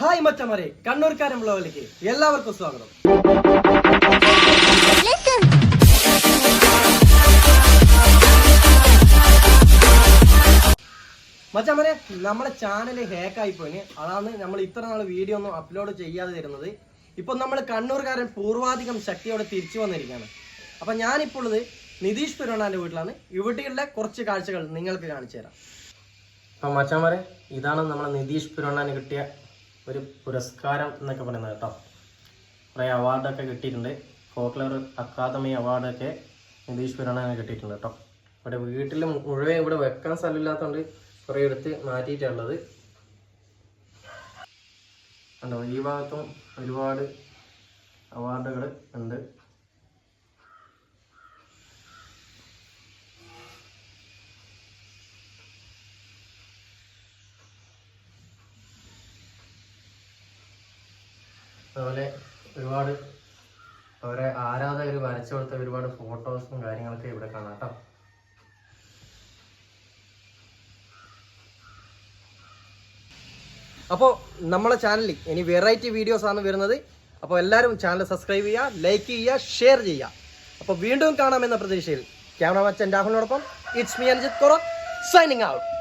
Hi മച്ചമരെ കണ്ണൂർക്കാരൻ ബ്ലോഗിലേക്ക് എല്ലാവർക്കും സ്വാഗതം. മച്ചമരെ നമ്മുടെ ചാനൽ ഹാക്കായി പോയിന് അതാണ് നമ്മൾ ഇത്ര നാൾ വീഡിയോ ഒന്നും അപ്ലോഡ് ചെയ്യാതെ തരുന്നത്. ഇപ്പൊ നമ്മൾ കണ്ണൂർക്കാരൻ പൂർവാധികം ശക്തിയോടെ തിരിച്ചു വന്നിരിക്കുകയാണ്. അപ്പൊ ഞാനിപ്പോൾ ഉള്ളത് നിതീഷ് പെരുവണ്ണാന്റെ വീട്ടിലാണ്. ഇവിടെയുള്ള കുറച്ച് കാഴ്ചകൾ നിങ്ങൾക്ക് കാണിച്ചു തരാം. അപ്പൊ മച്ചാമരെ ഇതാണ് നമ്മുടെ നിതീഷ് പെരുവണ്ണാന് കിട്ടിയ ഒരു പുരസ്കാരം എന്നൊക്കെ പറയുന്നത് കേട്ടോ. കുറേ അവാർഡൊക്കെ കിട്ടിയിട്ടുണ്ട്. ഫോക്ലർ അക്കാദമി അവാർഡൊക്കെ നിതീഷ് പുരാണ കിട്ടിയിട്ടുണ്ട് കേട്ടോ. ഇവിടെ വീട്ടിൽ മുഴുവൻ ഇവിടെ വെക്കാൻ സ്ഥലമില്ലാത്തതുകൊണ്ട് കുറേ എടുത്ത് മാറ്റിയിട്ടുള്ളത് ഈ ഭാഗത്തും ഒരുപാട് അവാർഡുകൾ ഉണ്ട്. അതുപോലെ ഒരുപാട് അവരെ ആരാധകർ വരച്ചു കൊടുത്ത ഒരുപാട് ഫോട്ടോസും കാര്യങ്ങളൊക്കെ ഇവിടെ കാണാം കേട്ടോ. അപ്പോൾ നമ്മളെ ചാനലിൽ ഇനി വെറൈറ്റി വീഡിയോസ് ആണ് വരുന്നത്. അപ്പോൾ എല്ലാവരും ചാനൽ സബ്സ്ക്രൈബ് ചെയ്യുക ലൈക്ക് ചെയ്യുക ഷെയർ ചെയ്യുക. അപ്പോൾ വീണ്ടും കാണാമെന്ന പ്രതീക്ഷയിൽ ക്യാമറ മച്ചൻ രാഹുലിനോടൊപ്പം. It's me Anjith Kora signing out